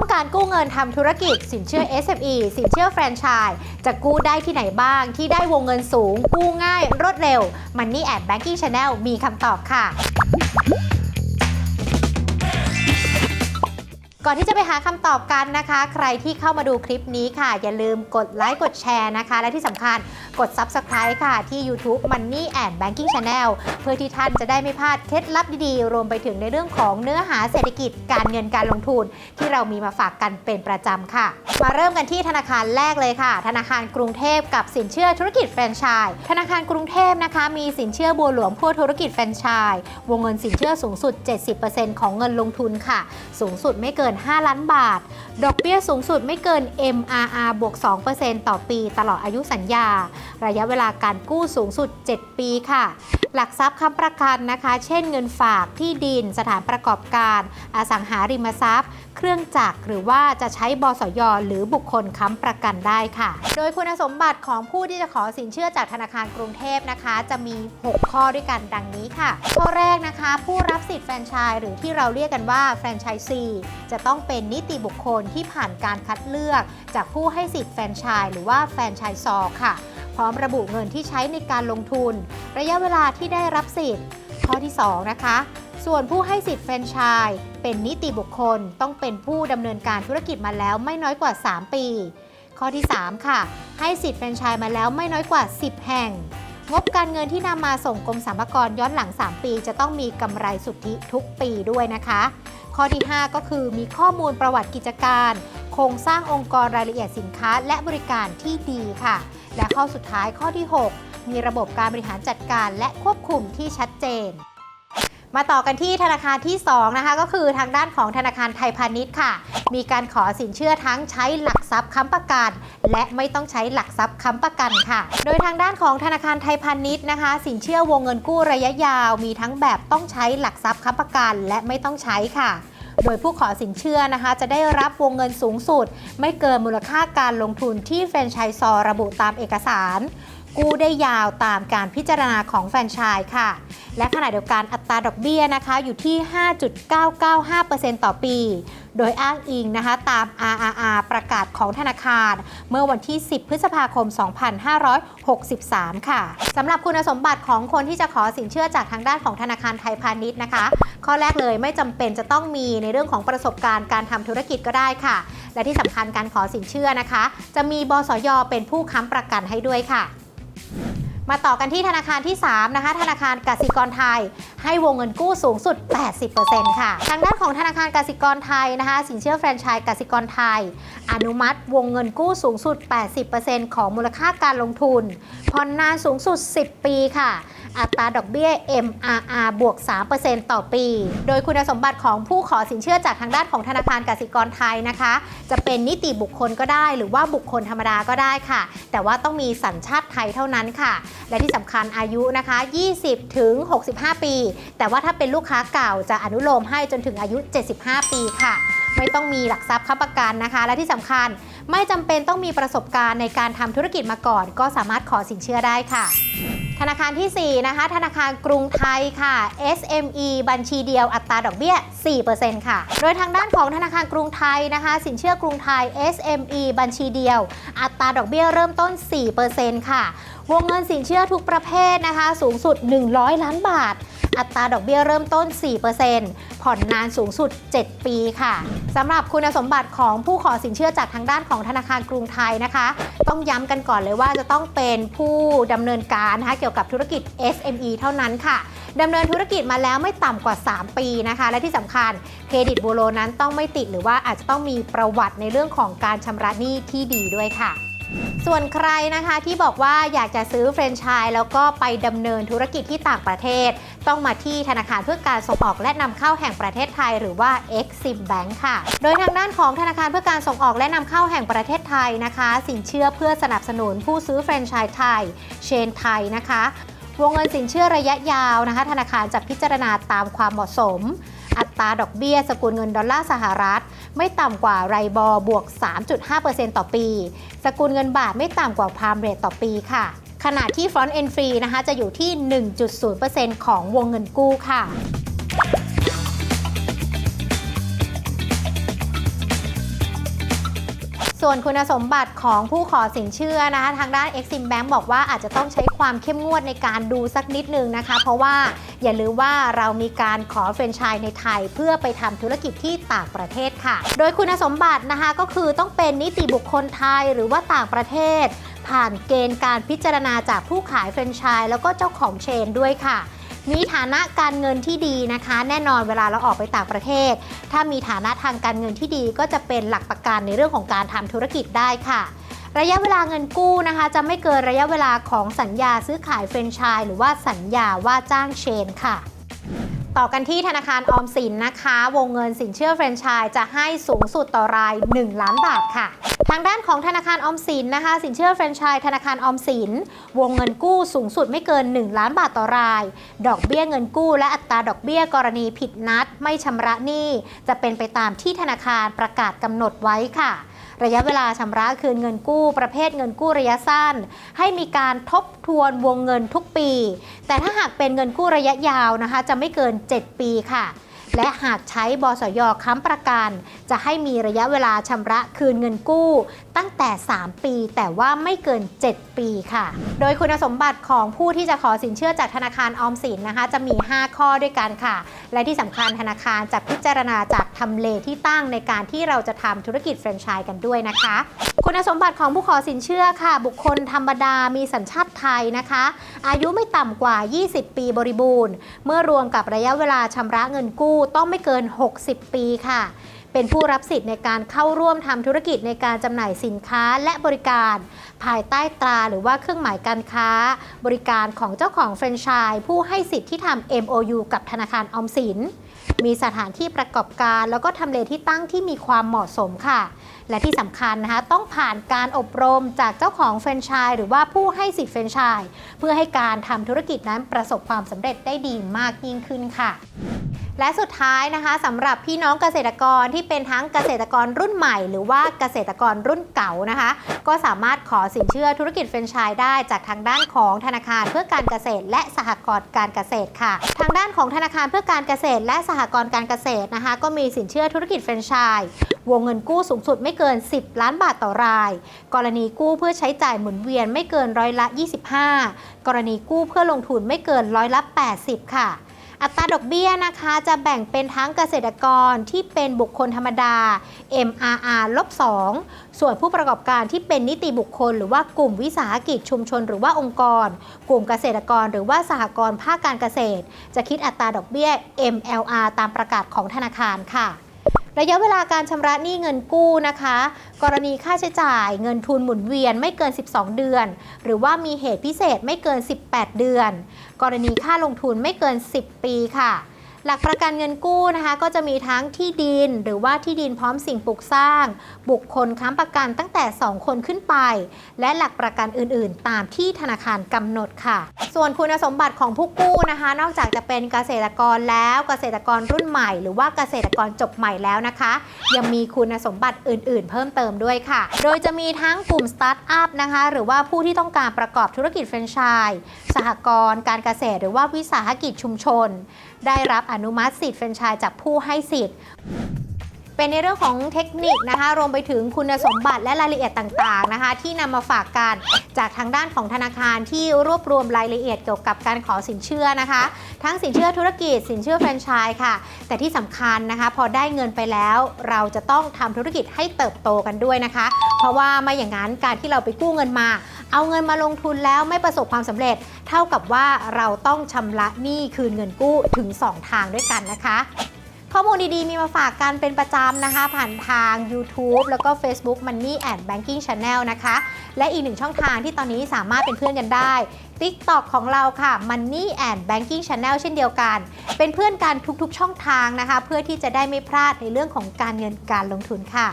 ต้องการกู้เงินทำธุรกิจ สินเชื่อ SME สินเชื่อแฟรนไชส์จะกู้ได้ที่ไหนบ้างที่ได้วงเงินสูง กู้ง่ายรวดเร็ว Money at Banking Channel มีคำตอบค่ะ ก่อนที่จะไปหาคำตอบกันนะคะ ใครที่เข้ามาดูคลิปนี้ค่ะ อย่าลืมกดไลค์กดแชร์นะคะ และที่สำคัญกด Subscribe ค่ะ ที่ YouTube Money and Banking Channel เพื่อที่ท่านจะได้ไม่พลาดเคล็ดลับดีๆ รวมไปถึงในเรื่องของเนื้อหาเศรษฐกิจการเงินการลงทุน ที่เรามีมาฝากกันเป็นประจำค่ะ มาเริ่มกันที่ธนาคารแรกเลยค่ะ ธนาคารกรุงเทพกับสินเชื่อธุรกิจแฟรนไชส์ธนาคารกรุงเทพนะคะมีสินเชื่อบัวหลวงพวกธุรกิจแฟรนไชส์วงเงินสินเชื่อสูงสุด 70%ของเงินลงทุนค่ะ สูงสุดไม่เกิน5ล้านบาท ดอกเบี้ยสูงสุดไม่เกิน MRR บวก 2%ต่อปีตลอดอายุสัญญา ระยะเวลาการกู้สูงสุด 7 ปีค่ะ หลักทรัพย์ค้ำประกันนะคะ เช่นเงินฝากที่ดิน สถานประกอบการ อสังหาริมทรัพย์ เครื่องจักรหรือว่าจะใช้บสยหรือบุคคลค้ำประกันได้ค่ะ โดยคุณสมบัติของผู้ที่จะขอสินเชื่อจากธนาคารกรุงเทพนะคะ จะมี 6 ข้อด้วยกันดังนี้ค่ะ ข้อแรกนะคะ ผู้รับสิทธิ์แฟรนไชส์หรือที่เราเรียกกันว่าแฟรนไชส์ซีจะต้องเป็นนิติบุคคลที่ผ่านการคัดเลือก จากผู้ให้สิทธิ์แฟนชส์หรือว่าแฟนชส์ซอค่ะ พร้อมระบุเงินที่ใช้ในการลงทุน ระยะเวลาที่ได้รับสิทธิ์ ข้อที่ 2 นะคะ ส่วนผู้ให้สิทธิ์แฟนชส์เป็นนิติบุคคลต้องเป็นผู้ดำเนินการธุรกิจมาแล้วไม่น้อยกว่า 3 ปี ข้อที่ 3 ค่ะ ให้สิทธิ์แฟนชส์มาแล้วไม่น้อยกว่า 10 แห่งงบการเงินที่นำมาส่งกรมสรรพากรย้อนหลัง 3 ปี จะต้องมีกำไรสุทธิทุกปีด้วยนะคะ ข้อที่ 5 ก็คือมีข้อมูลประวัติกิจการ โครงสร้างองค์กรรายละเอียดสินค้าและบริการที่ดีค่ะ และข้อสุดท้ายข้อที่ 6 มีระบบการบริหารจัดการและควบคุมที่ชัดเจน มาต่อกันที่ธนาคารที่ 2 นะคะ ก็คือทางด้านของธนาคารไทยพาณิชย์ค่ะ มีการขอสินเชื่อทั้งใช้หลักทรัพย์ค้ำประกันและไม่ต้องใช้หลักทรัพย์ค้ำประกันค่ะ โดยทางด้านของธนาคารไทยพาณิชย์นะคะ สินเชื่อวงเงินกู้ระยะยาว มีทั้งแบบต้องใช้หลักทรัพย์ค้ำประกัน และไม่ต้องใช้ค่ะ โดยผู้ขอสินเชื่อนะคะ จะได้รับวงเงินสูงสุด ไม่เกินมูลค่าการลงทุนที่แฟรนไชส์ซอระบุตามเอกสาร กู้ได้ยาวตามการพิจารณาของแฟนชส์ค่ะ และขณะเดียวกันอัตราดอกเบี้ยนะคะอยู่ที่ 5.995%ต่อปี โดยอ้างอิงนะคะตาม RRR ประกาศของธนาคาร เมื่อวันที่ 10 พฤษภาคม 2563 ค่ะสำหรับคุณสมบัติของคนที่จะขอสินเชื่อจากทางด้านของธนาคารไทยพาณิชย์นะคะ ข้อแรกเลยไม่จำเป็นจะต้องมีในเรื่องของประสบการณ์การทำธุรกิจก็ได้ค่ะและที่สำคัญการขอสินเชื่อนะคะ จะมีบสยเป็นผู้ค้ำประกันให้ด้วยค่ะ มาต่อกันที่ธนาคารที่ 3 นะคะ ธนาคารกสิกรไทย ให้วงเงินกู้สูงสุด 80%ค่ะ ทางด้านของธนาคารกสิกรไทยนะคะ สินเชื่อแฟรนไชส์กสิกรไทย อนุมัติวงเงินกู้สูงสุด 80%ของมูลค่าการลงทุนผ่อนนานสูงสุด 10 ปีค่ะ อัตราดอกเบี้ย MRR บวก 3%ต่อปี โดยคุณสมบัติของผู้ขอสินเชื่อจากทางด้านของธนาคารกสิกรไทยนะคะ จะเป็นนิติบุคคลก็ได้ หรือว่าบุคคลธรรมดาก็ได้ค่ะ แต่ว่าต้องมีสัญชาติไทยเท่านั้นค่ะ และที่สำคัญอายุนะคะ 20 ถึง 65 ปี แต่ว่าถ้าเป็นลูกค้าเก่าจะอนุโลมให้จนถึงอายุ 75 ปีค่ะ ไม่ต้องมีหลักทรัพย์ค้ำประกันนะคะ และที่สำคัญ ไม่จำเป็นต้องมีประสบการณ์ในการทำธุรกิจมาก่อน ก็สามารถขอสินเชื่อได้ค่ะ ธนาคารที่ 4 นะคะ ธนาคารกรุงไทยค่ะ SME บัญชีเดียวอัตราดอกเบี้ย 4%ค่ะ โดยทางด้านของธนาคารกรุงไทยนะคะ สินเชื่อกรุงไทย SME บัญชีเดียว อัตราดอกเบี้ยเริ่มต้น 4%ค่ะ วงเงินสินเชื่อทุกประเภทนะคะ สูงสุด 100 ล้านบาท อัตราดอกเบี้ยเริ่มต้น 4%ผ่อนนานสูงสุด 7 ปีค่ะสำหรับคุณสมบัติของผู้ขอสินเชื่อจากทางด้านของธนาคารกรุงไทยนะคะ ต้องย้ำกันก่อนเลยว่าจะต้องเป็นผู้ดำเนินการนะคะเกี่ยวกับธุรกิจ SME เท่านั้นค่ะดำเนินธุรกิจมาแล้วไม่ต่ำกว่า 3 ปีนะคะ และที่สำคัญเครดิตบูโรนั้นต้องไม่ติดหรือว่าอาจจะต้องมีประวัติในเรื่องของการชำระหนี้ที่ดีด้วยค่ะ ส่วนใครนะคะที่บอกว่าอยากจะซื้อแฟรนไชส์แล้วก็ไปดำเนินธุรกิจที่ต่างประเทศ ต้องมาที่ธนาคารเพื่อการส่งออกและนำเข้าแห่งประเทศไทย หรือว่า Exim Bank ค่ะ โดยทางด้านของธนาคารเพื่อการส่งออกและนำเข้าแห่งประเทศไทยนะคะ สินเชื่อเพื่อสนับสนุนผู้ซื้อแฟรนไชส์ไทย เชนไทยนะคะวงเงินสินเชื่อระยะยาวนะคะ ธนาคารจะพิจารณาตามความเหมาะสม อัตราดอกเบี้ย สกุลเงินดอลลาร์สหรัฐ ไม่ต่ำกว่าไรบอบวก 3.5%ต่อปี สกุลเงินบาทไม่ต่ำกว่าพามเรทต่อปีค่ะขณะที่ Front End Free นะคะจะอยู่ที่ 1.0%ของวงเงินกู้ค่ะ ส่วนคุณสมบัติของผู้ขอสินเชื่อนะคะทางด้าน Exim Bank บอกว่าอาจจะต้องใช้ความเข้มงวดในการดูสักนิดนึงนะคะ เพราะว่าอย่าลืมว่าเรามีการขอแฟรนไชส์ในไทย เพื่อไปทำธุรกิจที่ต่างประเทศค่ะ โดยคุณสมบัตินะคะก็คือต้องเป็นนิติบุคคลไทยหรือว่าต่างประเทศ ผ่านเกณฑ์การพิจารณาจากผู้ขายแฟรนไชส์แล้วก็เจ้าของเชนด้วยค่ะ มีฐานะการเงินที่ดีนะคะ แน่นอนเวลาเราออกไปต่างประเทศ ถ้ามีฐานะทางการเงินที่ดีก็จะเป็นหลักประกันในเรื่องของการทำธุรกิจได้ค่ะ ระยะเวลาเงินกู้นะคะ จะไม่เกินระยะเวลาของสัญญาซื้อขายแฟรนไชส์หรือว่าสัญญาว่าจ้างเชนค่ะต่อกันที่ธนาคารออมสินนะคะ วงเงินสินเชื่อแฟรนไชส์จะให้สูงสุดต่อราย 1 ล้านบาทค่ะ ทางด้านของธนาคารออมสินนะคะสินเชื่อแฟรนไชส์ธนาคารออมสิน วงเงินกู้สูงสุดไม่เกิน 1 ล้านบาทต่อราย ดอกเบี้ยเงินกู้ และอัตราดอกเบี้ยกรณีผิดนัด ไม่ชำระหนี้ จะเป็นไปตามที่ธนาคารประกาศกำหนดไว้ค่ะ ระยะเวลาชำระคืนเงินกู้ ประเภทเงินกู้ระยะสั้น ให้มีการทบทวนวงเงินทุกปี แต่ถ้าหากเป็นเงินกู้ระยะยาวนะคะ จะไม่เกิน 7 ปีค่ะ และหากใช้บสยค้ำประกัน จะให้มีระยะเวลาชำระคืนเงินกู้ ตั้งแต่ 3 ปี แต่ว่าไม่เกิน 7 ปีค่ะ โดยคุณสมบัติของผู้ที่จะขอสินเชื่อจากธนาคารออมสินนะคะ จะมี 5 ข้อด้วยกันค่ะ และที่สำคัญธนาคารจะพิจารณาจากทำเลที่ตั้งในการที่เราจะทำธุรกิจแฟรนไชส์กันด้วยนะคะ คุณสมบัติของผู้ขอสินเชื่อค่ะ บุคคลธรรมดามีสัญชาติไทยนะคะ อายุไม่ต่ำกว่า 20 ปีบริบูรณ์ เมื่อรวมกับระยะเวลาชำระเงินกู้ต้องไม่เกิน 60 ปีค่ะ เป็นผู้รับสิทธิ์ในการเข้าร่วมทำธุรกิจในการจำหน่ายสินค้าและบริการ ภายใต้ตราหรือว่าเครื่องหมายการค้า บริการของเจ้าของแฟรนไชส์ผู้ให้สิทธิ์ที่ทำ MOU กับธนาคารออมสิน มีสถานที่ประกอบการแล้วก็ทำเลที่ตั้งที่มีความเหมาะสมค่ะ และที่สำคัญนะคะต้องผ่านการอบรมจากเจ้าของแฟรนไชส์หรือว่าผู้ให้สิทธิ์แฟรนไชส์เพื่อให้การทำธุรกิจนั้นประสบความสำเร็จได้ดีมากยิ่งขึ้นค่ะ และสุดท้ายนะคะสำหรับพี่น้องเกษตรกรที่เป็นทั้งเกษตรกรรุ่นใหม่ หรือว่าเกษตรกรรุ่นเก่านะคะ ก็สามารถขอสินเชื่อธุรกิจแฟรนไชส์ได้จากทางด้านของธนาคารเพื่อการเกษตร และสหกรณ์การเกษตรค่ะ ทางด้านของธนาคารเพื่อการเกษตร และสหกรณ์การเกษตรนะคะ ก็มีสินเชื่อธุรกิจแฟรนไชส์วงเงินกู้สูงสุดไม่เกิน 10 ล้านบาทต่อราย กรณีกู้เพื่อใช้จ่ายหมุนเวียนไม่เกินร้อยละ 25 กรณีกู้เพื่อลงทุนไม่เกินร้อยละ 80 ค่ะ อัตราดอกเบี้ยนะคะจะแบ่งเป็นทั้งเกษตรกรที่เป็นบุคคลธรรมดา MRR ลบ2ส่วนผู้ประกอบการที่เป็นนิติบุคคล หรือว่ากลุ่มวิสาหกิจชุมชน หรือว่าองค์กร กลุ่มเกษตรกร หรือว่าสหกรณ์ภาคการเกษตร จะคิดอัตราดอกเบี้ย MLR ตามประกาศของธนาคารค่ะ ระยะเวลาการชำระหนี้เงินกู้นะคะ กรณีค่าใช้จ่ายเงินทุนหมุนเวียนไม่เกิน 12 เดือน หรือว่ามีเหตุพิเศษไม่เกิน 18 เดือน กรณีค่าลงทุนไม่เกิน 10 ปีค่ะ หลักประกันเงินกู้นะคะก็จะมีทั้งที่ดินหรือว่าที่ดินพร้อมสิ่งปลูกสร้าง บุคคลค้ำประกันตั้งแต่ 2 คนขึ้นไป และหลักประกันอื่น ๆ ตามที่ธนาคารกำหนดค่ะ ส่วนคุณสมบัติของผู้กู้นะคะ นอกจากจะเป็นเกษตรกรแล้วเกษตรกรรุ่นใหม่ หรือว่าเกษตรกรจบใหม่แล้วนะคะ ยังมีคุณสมบัติอื่น ๆ เพิ่มเติมด้วยค่ะ โดยจะมีทั้งกลุ่มสตาร์ทอัพนะคะหรือว่าผู้ที่ต้องการประกอบธุรกิจแฟรนไชส์สหกรณ์การเกษตร หรือว่าวิสาหกิจชุมชนได้รับอนุมัติสิทธิ์แฟรนไชส์จากผู้ให้สิทธิ์เป็นในเรื่องของเทคนิคนะคะ รวมไปถึงคุณสมบัติและรายละเอียดต่างๆนะคะ ที่นำมาฝากกันจากทางด้านของธนาคารที่รวบรวมรายละเอียดเกี่ยวกับการขอสินเชื่อนะคะ ทั้งสินเชื่อธุรกิจ สินเชื่อแฟรนไชส์ค่ะ แต่ที่สำคัญนะคะ พอได้เงินไปแล้ว เราจะต้องทำธุรกิจให้เติบโตกันด้วยนะคะ เพราะว่าไม่อย่างนั้นการที่เราไปกู้เงินมา เอาเงินมาลงทุนแล้วไม่ประสบความสำเร็จ เท่ากับว่าเราต้องชำระหนี้คืนเงินกู้ถึง 2 ทางด้วยกันนะคะ ข้อมูลดีๆ มีมาฝากกันเป็นประจำนะคะ ผ่านทาง YouTube แล้วก็ Facebook Money and Banking Channel นะคะ และอีกหนึ่งช่องทางที่ตอนนี้สามารถเป็นเพื่อนกันได้ TikTok ของเราค่ะ Money and Banking Channel เช่นเดียวกัน เป็นเพื่อนกันทุกๆ ช่องทางนะคะ เพื่อที่จะได้ไม่พลาดในเรื่องของการเงินการลงทุนค่ะ